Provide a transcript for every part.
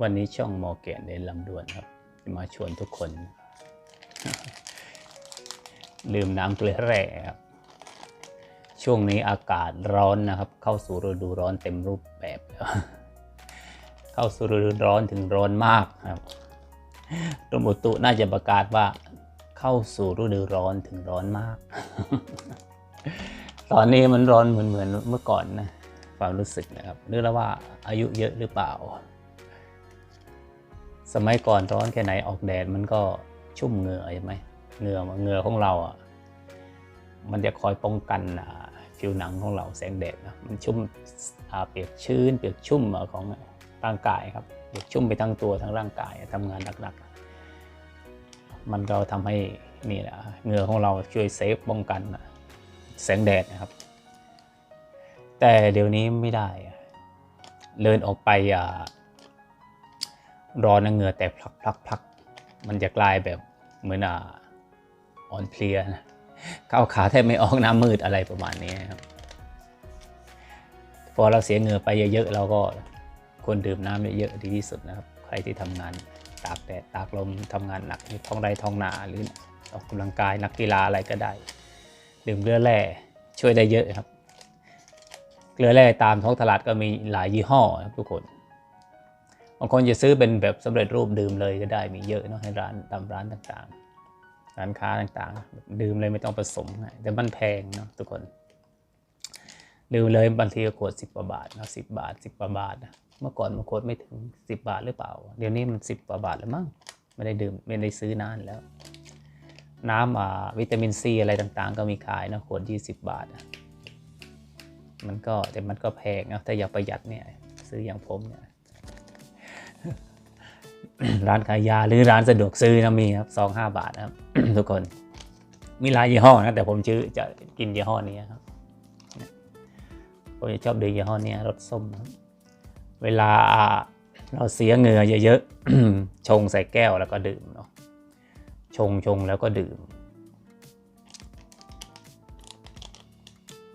วันนี้ช่องมอแกนในลำดวนครับ มาชวนทุกคน ลืมน้ำเกลือแร่ครับ ช่วงนี้อากาศร้อนนะครับ เข้าสู่ฤดูร้อนเต็มรูปแบบแล้วเข้าสู่ฤดูร้อนถึงร้อนมากครับกรมอุตุน่าจะประกาศว่า เข้าสู่ฤดูร้อนถึงร้อนมาก ตอนนี้มันร้อนเหมือนเหมือนเมื่อก่อนนะ ความรู้สึกนะครับหรือแล้วว่าอายุเยอะหรือเปล่า สมัยก่อนร้อนแค่ไหนออกแดดมันก็ชุ่มเหงื่อใช่ไหมเหงื่อเหงื่อของเราอะมันจะคอยป้องกันผิวหนังของเราแสงแดดนะมันชุ่มอาเปียกชื้น เปียกชุ่มของร่างกายครับเปียกชุ่มไปทั้งตัวทั้งร่างกายทำงานหนักๆมันก็ทำให้นี่แหละเหงื่อของเราช่วยเซฟป้องกันแสงแดดนะครับ แต่เดี๋ยวนี้ไม่ได้เดินออกไปอ่า ร้อนนะเหงื่อแต่พลักพลักพลักมันจะกลายแบบเหมือนอ่าอ่อนเพลียนะก้าวขาแทบไม่ออกน้ามืดอะไรประมาณนี้ครับพอเราเสียเหงื่อไปเยอะๆเราก็ควรดื่มน้ำเยอะๆดีที่สุดนะครับ ใครที่ทำงานตากแดดตากลมทำงานหนักในท้องไร่ท้องนาหรือออกกำลังกายนักกีฬาอะไรก็ได้ ดื่มเกลือแร่ช่วยได้เยอะครับ เกลือแร่ตามท้องตลาดก็มีหลายยี่ห้อครับทุกคน บางคนจะซื้อเป็นแบบสำเร็จรูปดื่มเลยก็ได้มีเยอะเนาะให้ร้านตามร้านต่างๆ ร้านค้าต่างๆ ดื่มเลยไม่ต้องผสมแต่มันแพงเนาะทุกคน ดื่มเลยบางทีก็ขวดสิบกว่าบาทนะสิบบาทสิบกว่าบาทนะเมื่อก่อนมันขวดไม่ถึงสิบบาทหรือเปล่า เดี๋ยวนี้มันสิบกว่าบาทแล้วมั้งไม่ได้ดื่มไม่ได้ซื้อนานแล้ว น้ำอ่าวิตามินซีอะไรต่างๆ ก็มีขายนะขวดยี่สิบบาทมันก็แต่มันก็แพงนะถ้าอยากประหยัดเนี่ยซื้ออย่างผมเนี่ย ร้านขายยาหรือร้านสะดวกซื้อนะมีครับซองห้าบาทนะครับ ทุกคน มีหลายยี่ห้อนะแต่ผมชื่อจะกินยี่ห้อนี้ครับผมจะชอบดื่มยี่ห้อนี้รสส้มครับเวลาเราเสียเหงื่อเยอะๆชงใส่แก้วแล้วก็ดื่มเนาะชงชงแล้วก็ดื่ม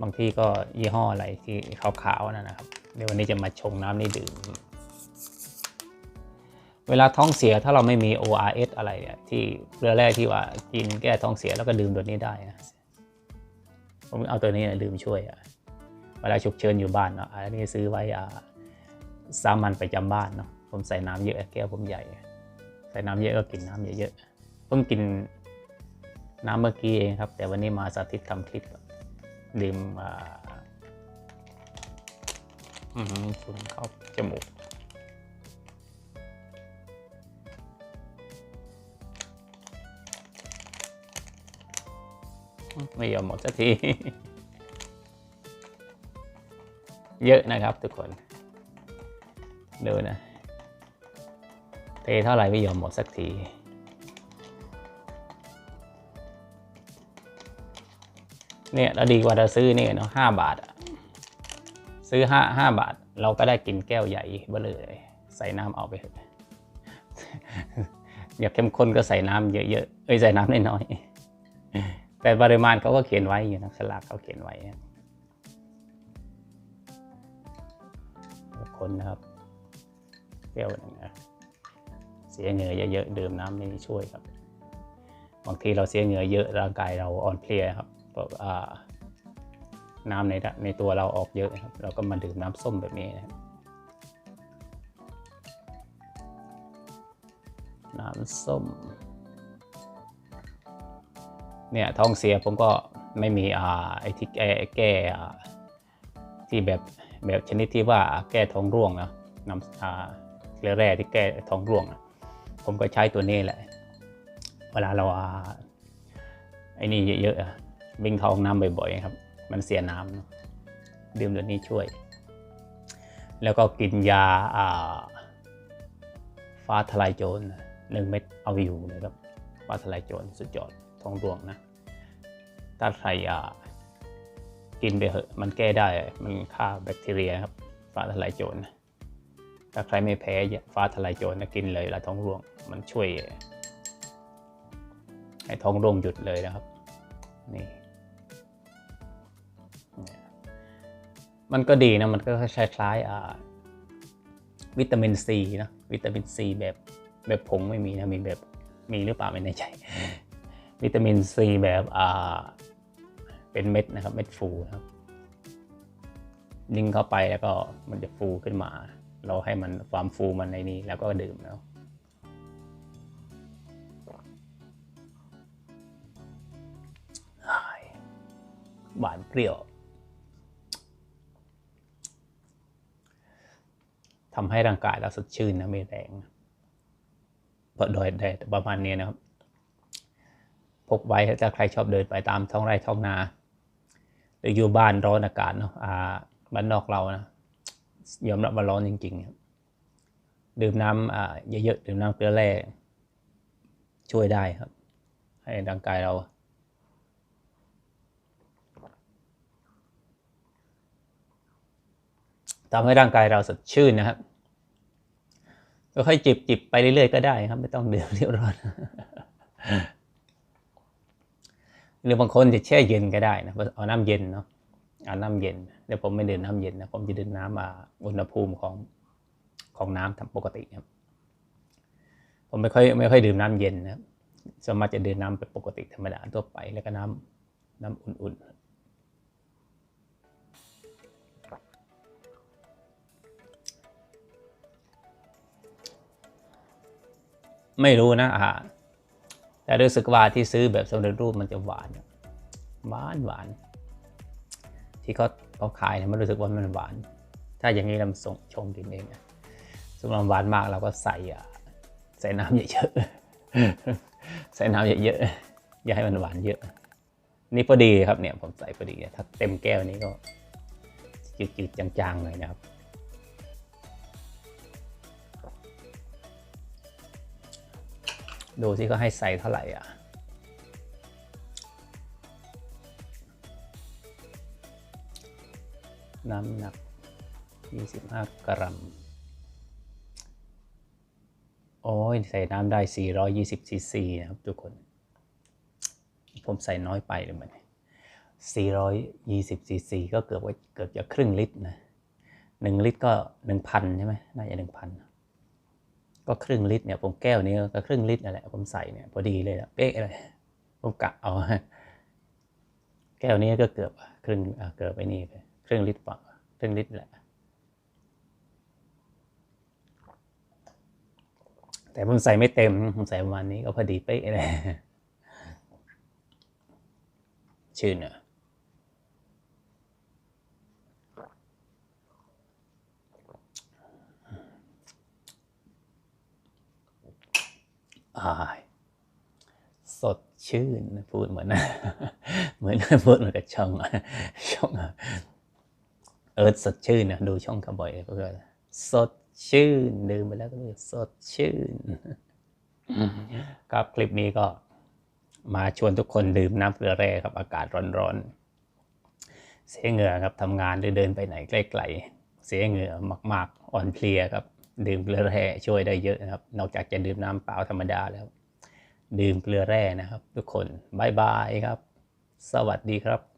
บางที่ก็ยี่ห้ออะไรที่ขาวๆนั่นนะครับ เดี๋ยววันนี้จะมาชงน้ำนี่ดื่ม เวลาท้องเสียถ้าเราไม่มี ORS อะไรเนี่ยที่เรือแรกที่ว่ากินแก้ท้องเสียแล้วก็ดื่มตัวนี้ได้นะผมเอาตัวนี้นะดื่มช่วยอะเวลาฉุกเฉินอยู่บ้านเนาะอันนี้ซื้อไว้อ่าสามัญประจำบ้านเนาะผมใส่น้ำเยอะแก้วผมใหญ่ ใส่น้ำเยอะก็กินน้ำเยอะๆเพิ่งกินน้ำเมื่อกี้เองครับ แต่วันนี้มาสาธิตทำคลิปดื่มอ่าอืมสูงเข้าจมูก ไม่ยอมหมดสักที เยอะนะครับทุกคน ดูนะ เทเท่าไหร่ไม่ยอมหมดสักทีเนี่ยเราดีกว่าเราซื้อนี่เนาะห้าบาทซื้อห้าห้าบาท เราก็ได้กินแก้วใหญ่เบ้อเลย ใส่น้ำเอาไปเถอะอยากเข้มข้นก็ใส่น้ำเยอะๆเอ้ยใส่น้ำน้อยๆ แต่ปริมาณเขาก็เขียนไว้อยู่นะฉลากเขาเขียนไว้คนนะครับเปรี้ยวนะเสียเหงื่อเยอะๆดื่มน้ำนี่ช่วยครับ บางทีเราเสียเหงื่อเยอะร่างกายเราอ่อนเพลียครับเพราะอ่าน้ำในในตัวเราออกเยอะครับ เราก็มาดื่มน้ำส้มแบบนี้นะครับน้ำส้ม เนี่ยท้องเสียผมก็ไม่มีอ่าไอที่แก้แก้ที่แบบแบบชนิดที่ว่าแก้ท้องร่วงนะน้ำอ่าเกลือแร่ที่แก้ท้องร่วงนะผมก็ใช้ตัวนี้แหละ เวลาเราอ่าไอ้นี่เยอะๆวิ่งเข้าห้องน้ำบ่อยๆครับ มันเสียน้ำดื่มตัวนี้ช่วย แล้วก็กินยาอ่าฟ้าทลายโจรหนึ่งเม็ดเอาอยู่นะครับฟ้าทลายโจรสุดยอด องร่วงนะถ้าใครอ่ากินไปเหอะ มันแก้ได้ มันฆ่าแบคทีเรียครับ ฟ้าทลายโจรนะถ้าใครไม่แพ้ฟ้าทลายโจรนะกินเลยละท้องร่วง มันช่วย ให้ท้องร่วงหยุดเลยนะครับ นี่ มันก็ดีนะ มันก็คล้ายๆวิตามินซีนะ วิตามินซีแบบแบบผงไม่มีนะ มีแบบมีหรือเปล่าไม่แน่ใจ วิตามินซีแบบอ่าเป็นเม็ดนะครับเม็ดฟูนะครับยิงเข้าไปแล้วก็มันจะฟูขึ้นมา เราให้มันความฟูมันในนี้แล้วก็ดื่มแล้วอ้ายหวานเปรี้ยวทำให้ร่างกายเราสดชื่นนะไม่แรงเพราะโดยได้ประมาณนี้นะครับ พกไว้ถ้าใครชอบเดินไปตามท้องไร่ท้องนา หรืออยู่บ้านร้อนอากาศเนาะอ่าบ้านนอกเรานะยอมรับว่าร้อนจริงๆครับดื่มน้ำอ่าเยอะๆดื่มน้ำเกลือแร่ช่วยได้ครับ ให้ร่างกายเราทำให้ร่างกายเราสดชื่นนะครับก็ค่อยจิบจิบไปเรื่อยๆก็ได้ครับ ไม่ต้องเดื่มเรียวร้อน หรือบางคนจะแช่เย็นก็ได้นะเอาน้ำเย็นเนาะเอาน้ำเย็นเดี๋ยวผมไม่ดื่มน้ำเย็นนะผมจะดื่มน้ำมาอุณหภูมิของของน้ำทำปกติครับผมไม่ค่อยไม่ค่อยดื่มน้ำเย็นนะครับส่วนมากจะดื่มน้ำเป็นปกติธรรมดาทั่วไปแล้วก็น้ำน้ำอุ่นๆไม่รู้นะอาหาร แต่รู้สึกว่าที่ซื้อแบบสำเร็จรูปมันจะหวานหวานหวาน ที่เขาเขาขายเนี่ยมันรู้สึกว่ามันหวาน ถ้าอย่างนี้เราส่งชงกินเองนะสำหรับหวานมากเราก็ใส่ใส่น้ำเยอะๆใส่น้ำเยอะๆอย่าให้มันหวานเยอะ นี่พอดีครับเนี่ยผมใส่พอดีถ้าเต็มแก้วนี้ก็จืดๆจางๆเลยนะครับ ดูสิก็ให้ใส่เท่าไหร่อะน้ำหนัก 25 กรัม โอ้ย ใส่น้ำได้ 420 ซีซีนะครับทุกคน ผมใส่น้อยไปหรือมัน420 ซีซีก็เกือบว่าเกือบจะครึ่งลิตรนะ 1 ลิตรก็ 1,000 ใช่ไหม น่าจะ 1,000 ก็ครึ่งลิตรเนี่ยผมแก้วนี้ก็ครึ่งลิตรนั่นแหละผมใส่เนี่ยพอดีเลยอะเป๊ะเลยผมกะเอาแก้วนี้ก็เกือบครึ่งเกือบไปนี่เลยครึ่งลิตรป่ะครึ่งลิตรแหละ แต่ผมใส่ไม่เต็มผมใส่ประมาณนี้ก็พอดีเป๊ะเลยชื่นอะอาย สดชื่นพูดเหมือนเหมือนพูดเหมือนกับช่องช่องเอิร์ธสดชื่นนะดูช่องเขาบ่อยเพื่อสดชื่นดื่มไปแล้วก็รู้สึกสดชื่นครับคลิปนี้ก็มาชวนทุกคนดื่มน้ำเกลือแร่ครับ อากาศร้อนๆ เสียเหงื่อครับทำงานหรือเดินไปไหนใกล้ๆเสียเหงื่อมาก ๆ อ่อนเพลียครับ ดื่มเกลือแร่ช่วยได้เยอะนะครับ นอกจากจะดื่มน้ำเปล่าธรรมดาแล้ว ดื่มเกลือแร่นะครับ ทุกคนบายบายครับ สวัสดีครับ